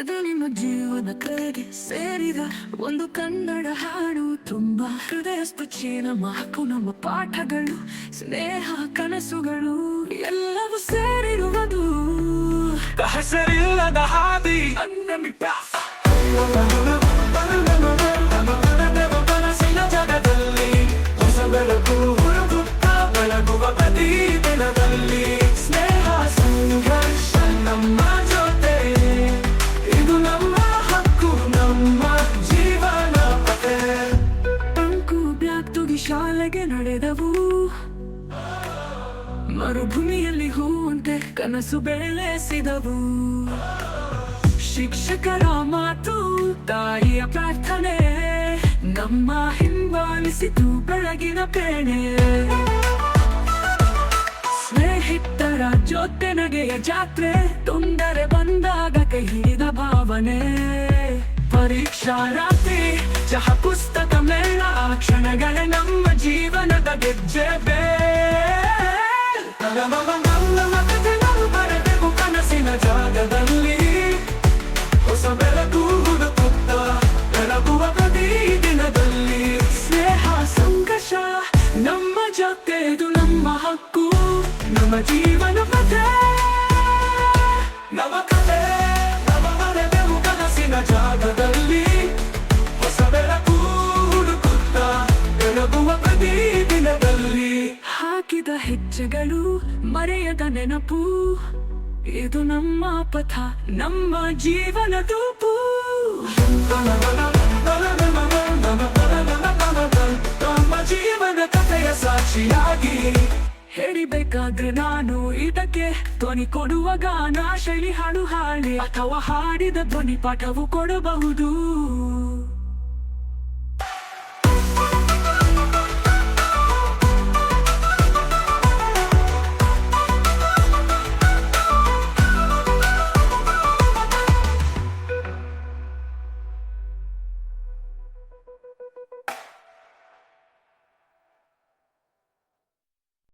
ಇದು ನಿಮ್ಮ ಜೀವನ ಕರೆಗೆ ಸೇರಿದ ಒಂದು ಕನ್ನಡ ಹಾಡು. ತುಂಬಾ ಹೃದಯ ಸ್ಪರ್ಶಿ ನಮ್ಮ ಹಕ್ಕು ನಮ್ಮ ಪಾಠಗಳು ಸ್ನೇಹ ಕನಸುಗಳು ಎಲ್ಲವೂ ಸೇರಿರುವುದು. ಹೆಸರಿಲ್ಲದ ಹಾದಿ. ಶಾಲೆಗೆ ನಡೆದವು. ಮರುಭೂಮಿಯಲ್ಲಿ ಹೂವಂತೆ ಕನಸು ಬೆಳೆಸಿದವು. ಶಿಕ್ಷಕರ ಮಾತು, ತಾಯಿಯ ಪ್ರಾರ್ಥನೆ, ನಮ್ಮ ಹಿಂಬಾಲಿಸಿತು ಬೆಳಗಿನ ಪ್ರೇಣೆ ಸ್ನೇಹಿತರ ಜೊತೆ ನಗೆಯ ಜಾತ್ರೆ, ತೊಂದರೆ ಬಂದಾಗ ಕೈ ಹಿಡಿದ ಭಾವನೆ. ಪರೀಕ್ಷಾ ರಾತ್ರಿ ಚಹ ಪುಸ್ತಕ ಮೇಳ, ಆ ಕ್ಷಣಗಳೇ ನಮ್ಮ ಜೀವನದ ಗೆಜ್ಜೆ ಬರೆದೆವು ಕನಸಿನ ಜಾಗದಲ್ಲಿ. ಹೊಸ ಬೆಳಕು ಹುಡುಕುತ್ತ ಬೆಳಗುವ ಪ್ರತಿ ದಿನದಲ್ಲಿ. ಸ್ನೇಹ, ಸಂಘರ್ಷ, ನಮ್ಮ ಜೊತೆ ಇದು ನಮ್ಮ ಹಕ್ಕು. ನಮ್ಮ ಜೀವನ ಹಾಕಿದ ಹೆಜ್ಜೆಗಳು ಮರೆಯದ ನೆನಪು. ಇದು ನಮ್ಮ ಪಥ, ನಮ್ಮ ಜೀವನ ತೂಪು. ನಮ್ಮ ಜೀವನ ಕಥೆಯ ಸಾಕ್ಷಿಯಾಗಿ ಹೇಳಿಬೇಕಾದ್ರೆ ನಾನು ಇದಕ್ಕೆ ಧ್ವನಿ ಕೊಡುವ ಗಾನ ಶೈಲಿ ಹಾಡು ಹಾಡಿ ಅಥವಾ ಹಾಡಿದ ಧ್ವನಿ ಪಾಠವು ಕೊಡಬಹುದು.